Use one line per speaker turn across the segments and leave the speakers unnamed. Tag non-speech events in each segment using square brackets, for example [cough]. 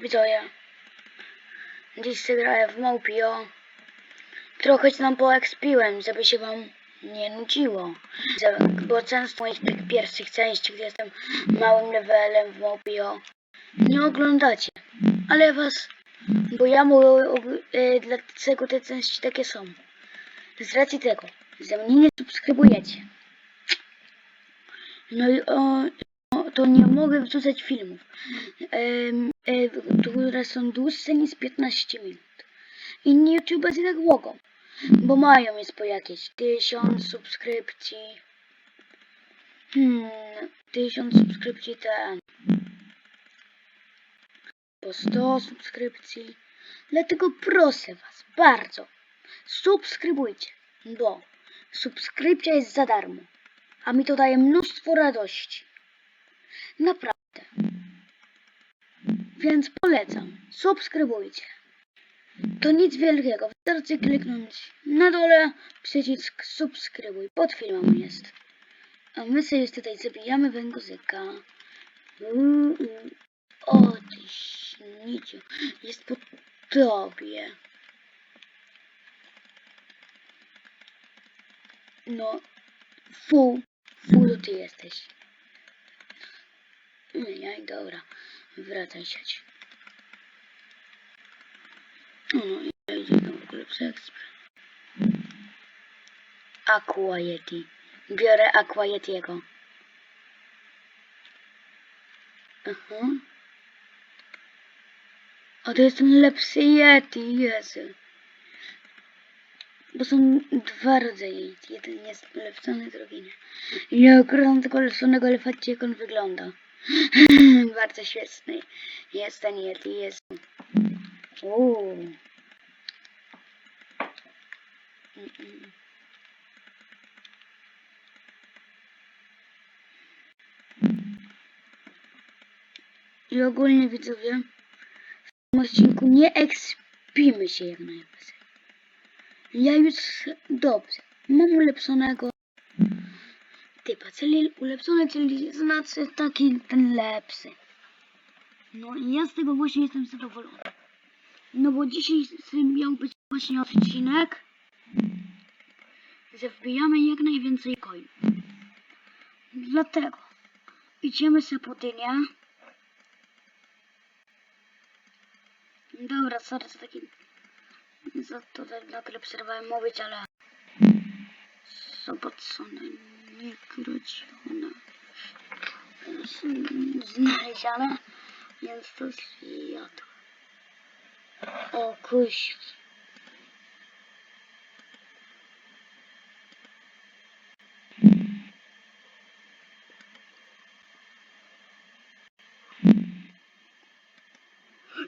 Widzowie. Dziś zagrałem w Mopio. Trochę się tam poekspiłem, żeby się wam nie nudziło. Bo często moich tych pierwszych części, gdzie jestem małym levelem w Mopio, nie oglądacie. Ale was, bo ja mówię, e, dlaczego te części takie są. Z racji tego, że mnie nie subskrybujecie. No i o, to nie mogę wrzucać filmów, e, które są dłuższe niż 15 minut. Inni youtuberzy tak mogą, bo mają jest po jakieś 1000 subskrypcji. Hmm, 1000 subskrypcji ten. Po 100 subskrypcji. Dlatego proszę was, bardzo, subskrybujcie, bo subskrypcja jest za darmo, a mi to daje mnóstwo radości. Naprawdę. Więc polecam, subskrybujcie. To nic wielkiego, wystarczy kliknąć na dole przycisk subskrybuj, pod filmem jest. A my sobie tutaj zabijamy węgorzyka. O ty śniciu, jest po tobie. No, fu, fu ty jesteś. Nie, dobra, wracaj sieć. No, ja idę tam w ogóle ekspres. Aqua Yeti. Biorę Aqua Yetiego. Aha. A to jest ten lepszy Yeti, Jezu. Bo są dwa rodzaje Yeti. Jeden jest ulepszony, drugi nie. Nie okradam tego ulepszonego, ale jak on wygląda. [laughs] Bardzo świetny jest ten Yeti, jest. Uuu. I ogólnie widzowie, w tym odcinku nie ekspimy się jak. Ja już dobrze, mam ulepszonego typa, czyli ulepszony, czyli znaczy taki ten lepszy. No i ja z tego właśnie jestem zadowolony. No bo dzisiaj miał być właśnie odcinek, że wbijamy jak najwięcej coin. Dlatego idziemy sobie po dynię. Dobra, sorry za taki... Za to, nagle przerwałem mówić, ale... Zobaczone, kradzione. Znalezione, więc to zjadł. O kuś.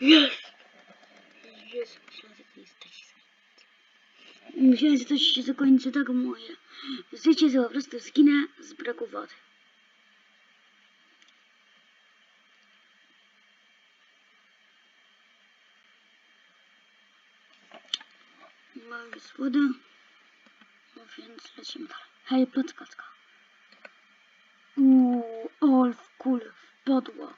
Jest! Jezu, myślałem, że to jest zajęty. Myślałem, że coś się zakończy tak moje. Życie, po prostu zginę z braku wody. Mam jest woda. No więc lecimy dalej. Hej, podskoczka. Uuu, ol w kul dobra,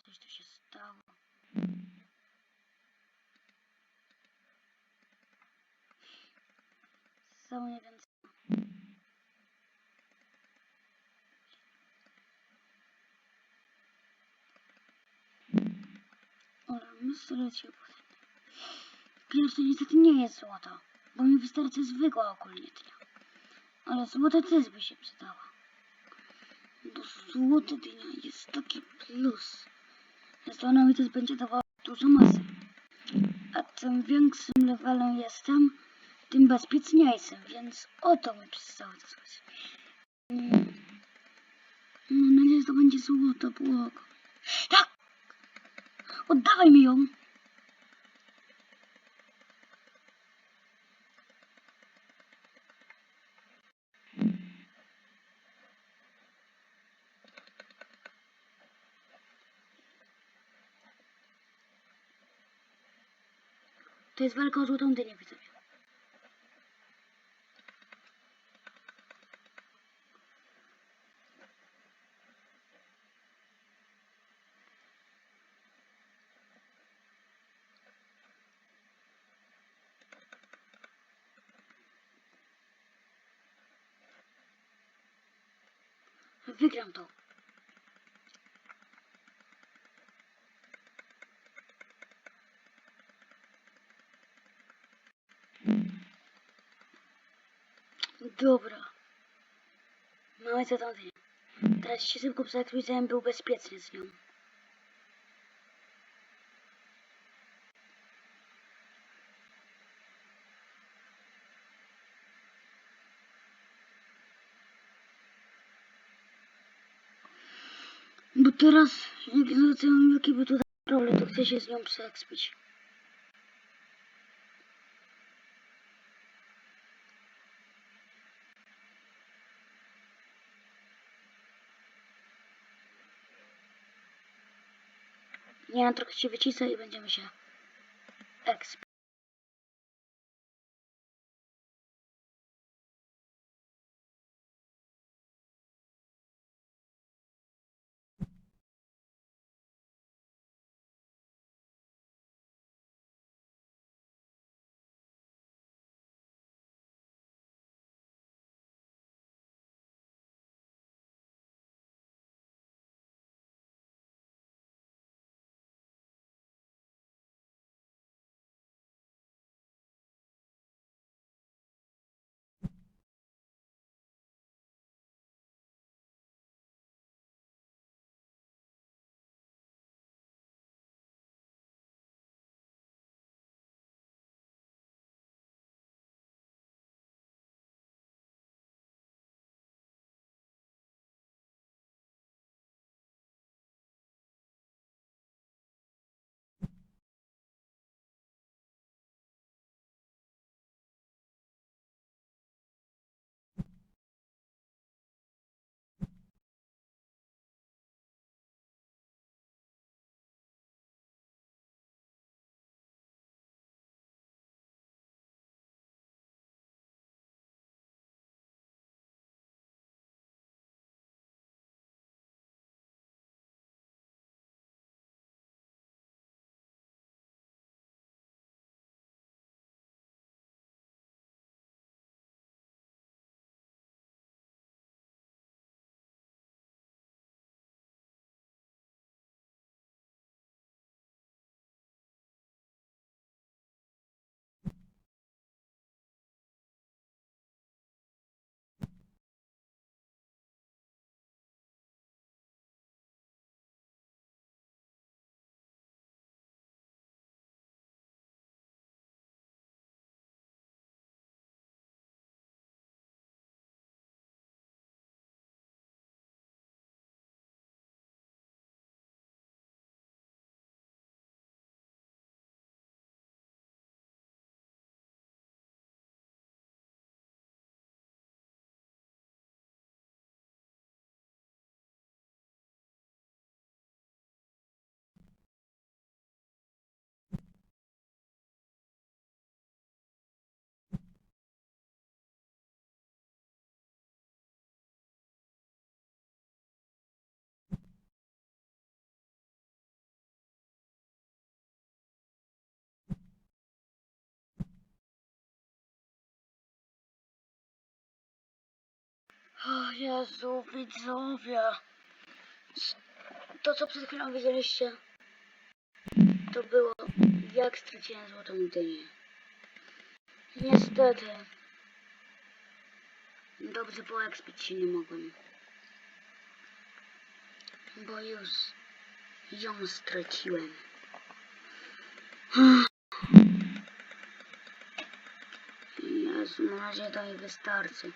coś tu się stało. Samo nie wiem co. Ale mnóstwo leci obłędne. Pierwsze niestety nie jest złoto, bo mi wystarczy zwykła okulnietnia. Ale złote też by się przydała. Bo złote dynia jest taki plus. Że ona mi też będzie dawała dużo masy. A tym większym levelem jestem, tym bezpieczniejszym, więc o to mi przestało to coś. Mm. Mam nadzieję, że to będzie złoto, błogam. Tak! Oddawaj mi ją! To jest walka o złotą dynię, widzowie. Wygram to. Dobra. Mamy co tam dynię. Teraz się szybko zaaktualizowałem, był bezpieczny z nią. Bo teraz, jak zwracałem jaki był tutaj problem, to chcę się z nią przeekspić. Nie, trochę się wycisę i będziemy się exp. O Jezu, widzowie. To, co przed chwilą widzieliście, to było jak straciłem złotą dynię. Niestety. Dobrze poekspić się nie mogłem. Bo już ją straciłem. Jezu, na razie to mi wystarczy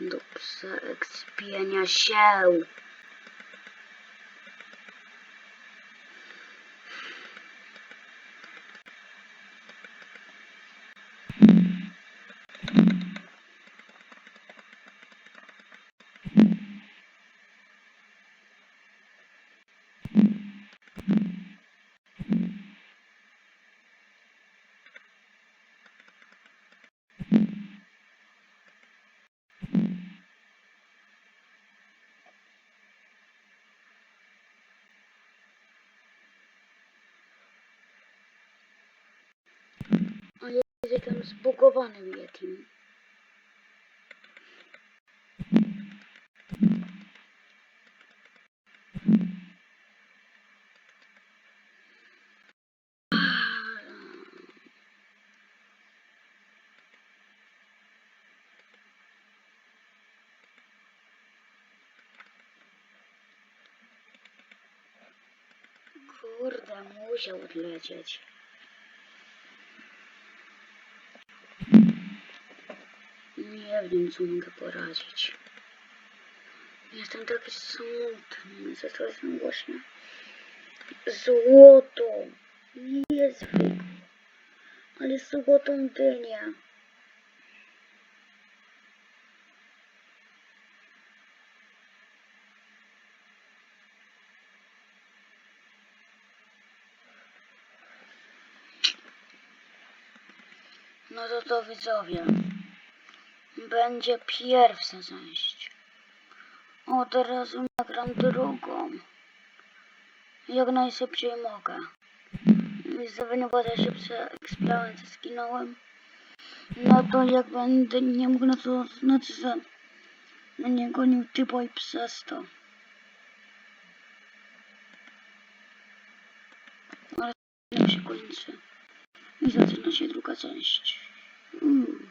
do przeekspienia się. Jestem zbugowanym Yetim. Kurde, musiał odlecieć. Co mogę poradzić. Jestem taki smutny, to jestem właśnie złoto. Nie zwykłe, ale złotą dynię. No to to widzowie. Będzie pierwsza część. Od razu nagram drugą. Jak najszybciej mogę. Widzowie, bo też się przeekspiałem, co skinąłem. No to jak będę nie mógł, no to znaczy, że mnie gonił typo i przez to. Ale się kończy. I zaczyna się druga część. Mm.